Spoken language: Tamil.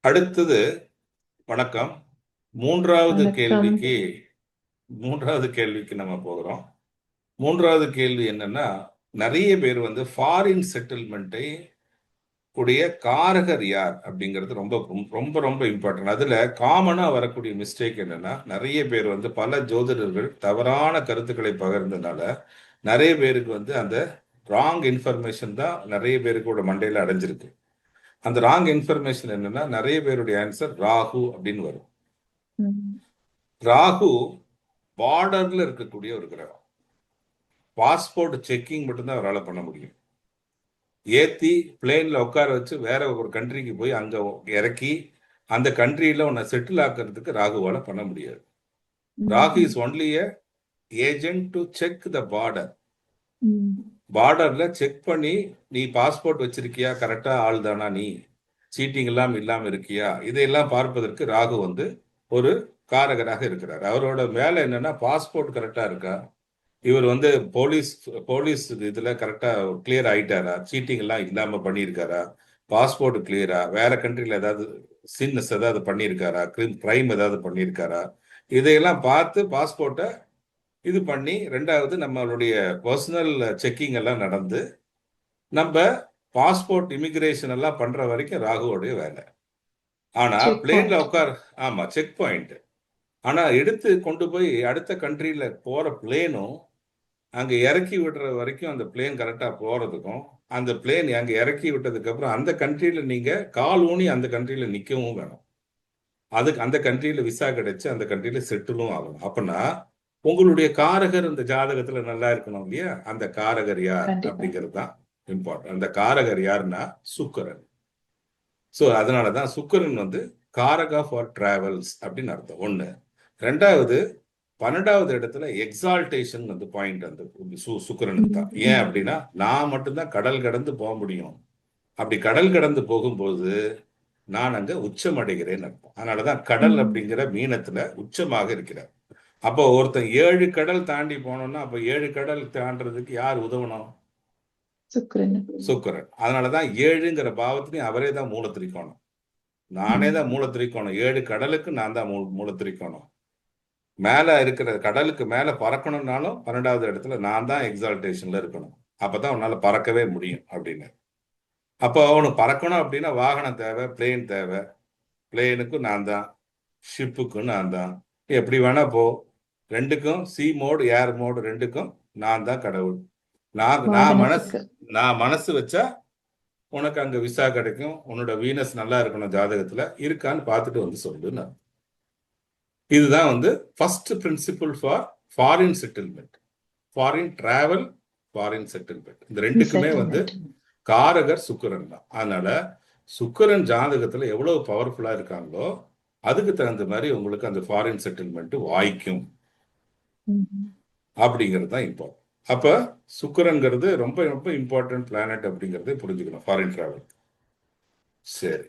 அடுத்தது வணக்கம். மூன்றாவது. கேள்விக்கு மூன்றாவது கேள்விக்கு நம்ம போகிறோம். மூன்றாவது கேள்வி என்னன்னா நிறைய பேர் வந்து ஃபாரின் செட்டில்மெண்ட்டை உடைய காரகர் யார் அப்படிங்கிறது ரொம்ப ரொம்ப ரொம்ப இம்பார்ட்டன்ட் அதுல காமனா வரக்கூடிய மிஸ்டேக் என்னன்னா நிறைய பேர் வந்து பல ஜோதிடர்கள் தவறான கருத்துக்களை பகிர்ந்ததுனால நிறைய பேருக்கு வந்து அந்த ராங் இன்ஃபர்மேஷன் தான் நிறைய பேருக்கோட மண்டையில அடைஞ்சிருக்கு. அந்த ராங் இன்ஃபர்மேஷன் என்னன்னா நிறைய பேருடைய ஆன்சர் ராகு அப்படின்னு வரும். ராகு பார்டர்ல இருக்கக்கூடிய ஒரு கிரகம். பாஸ்போர்ட் செக்கிங் மட்டும்தான் அவரால் பண்ண முடியும். ஏத்தி பிளேன்ல உட்கார வச்சு வேற ஒரு கண்ட்ரிக்கு போய் அங்க இறக்கி அந்த கண்ட்ரியில உன்னை செட்டில் ஆக்குறதுக்கு ராகுவால பண்ண முடியாது. Raghu is only a agent to check the border பார்டர்ல செக் பண்ணி நீ பாஸ்போர்ட் வச்சிருக்கியா? கரெக்டா ஆள் தானா நீ? சீட்டிங் எல்லாம் இல்லாம இருக்கியா? இதையெல்லாம் பார்ப்பதற்கு ராகு வந்து ஒரு காரகராக இருக்கிறார். அவரோட வேலை என்னன்னா பாஸ்போர்ட் கரெக்டா இருக்கா? இவர் வந்து போலீஸ் போலீஸ் இதுல கரெக்டா கிளியர் ஆயிட்டாரா? சீட்டிங் எல்லாம் இல்லாம பண்ணியிருக்காரா? பாஸ்போர்ட் கிளியரா வேற கண்ட்ரில ஏதாவது சின்னஸ் ஏதாவது பண்ணியிருக்காரா? கிரைம் ஏதாவது பண்ணியிருக்காரா? இதையெல்லாம் பார்த்து பாஸ்போர்ட்டை இது பண்ணி ரெண்டாவது நம்மளுடைய பர்சனல் செக்கிங் எல்லாம் நடந்து நம்ம பாஸ்போர்ட் இமிகிரேஷன் எல்லாம் பண்ற வரைக்கும் ராகுவோடைய வேலை. ஆனா பிளேன்ல. உட்கார் ஆமா செக் பாயிண்ட் ஆனா எடுத்து கொண்டு போய் அடுத்த கண்ட்ரில போற பிளேனும் அங்க இறக்கி விடுற வரைக்கும் அந்த பிளேன் கரெக்டா போறதுக்கும் அந்த பிளேன் அங்க இறக்கி விட்டதுக்கு அப்புறம் அந்த கண்ட்ரில நீங்க கால் ஊனி அந்த கண்ட்ரில நிக்கவும் வேணும். அதுக்கு அந்த கண்ட்ரில விசா கிடைச்சு அந்த கண்ட்ரில செட்டிலும் ஆகணும். அப்பனா உங்களுடைய காரகர் இந்த ஜாதகத்துல நல்லா இருக்கணும் இல்லையா? அந்த காரகர் யார். அப்படிங்கிறது தான் இம்பார்ட்டன்ட் அந்த காரகர் யாருன்னா சுக்கரன். ஸோ அதனாலதான் சுக்கிரன் வந்து காரகா ஃபார் டிராவல்ஸ் அப்படின்னு அர்த்தம். ஒண்ணு. ரெண்டாவது பன்னெண்டாவது இடத்துல எக்ஸால்டேஷன் வந்து பாயிண்ட் அந்த சு- சுக்கிரனுக்கு தான். ஏன் அப்படின்னா நான் மட்டும்தான் கடல் கடந்து போக முடியும். அப்படி கடல் கடந்து போகும்போது நான் அங்க உச்சம் அடைகிறேன் அர்த்தம் அதனாலதான் கடல். அப்படிங்கிற மீனத்துல உச்சமாக இருக்கிறார். அப்போ ஒருத்தன் ஏழு கடல் தாண்டி போனோம்னா அப்ப ஏழு கடல் தாண்டறதுக்கு யார் உதவணும்? சுக்கிரன். சுக்கிரன். அதனாலதான் ஏழுங்கிற பாவத்திலையும் அவரே தான் மூல திரிக்கோணம் நானே தான் மூல திரிக்கோணம் ஏழு கடலுக்கு நான் தான் மூ மூல திரிக்கோணம் மேல இருக்கிற கடலுக்கு மேல பறக்கணும்னாலும் பன்னெண்டாவது இடத்துல நான் தான் எக்ஸால்டேஷன்ல இருக்கணும். அப்பதான் உன்னால பறக்கவே முடியும் அப்படின்னு. அப்போ அவனுக்கு பறக்கணும் அப்படின்னா வாகனம் தேவை பிளேன் தேவை. பிளேனுக்கும் நான் தான் ஷிப்புக்கும் நான் தான். எப்படி வேணா போ. ரெண்டுக்கும் சி மோடு ஏர் மோடு ரெண்டுக்கும் நான் தான் கடவுள். நான் நான் மனசு. நான் மனசு வச்சா உனக்கு அங்க விசா கிடைக்கும். உன்னோட வீனஸ் நல்லா இருக்கணும் ஜாதகத்துல. இருக்கான்னு பார்த்துட்டு வந்து சொல்லுன்னு. இதுதான் வந்து first principle for foreign settlement foreign travel foreign settlement இந்த ரெண்டுக்குமே வந்து காரகர் சுக்கிரன் தான். அதனால சுக்கிரன் ஜாதகத்துல எவ்வளவு பவர்ஃபுல்லா இருக்காங்களோ அதுக்கு தகுந்த மாதிரி உங்களுக்கு அந்த ஃபாரின் செட்டில்மெண்ட் வாய்க்கும். அப்படிங்கிறது தான் இம்பார்ட்டன்ட் அப்ப சுக்கிரன்கிறது ரொம்ப ரொம்ப இம்பார்ட்டன்ட் பிளானட் அப்படிங்கறதை புரிஞ்சுக்கணும் ஃபாரின் டிராவல் சரி.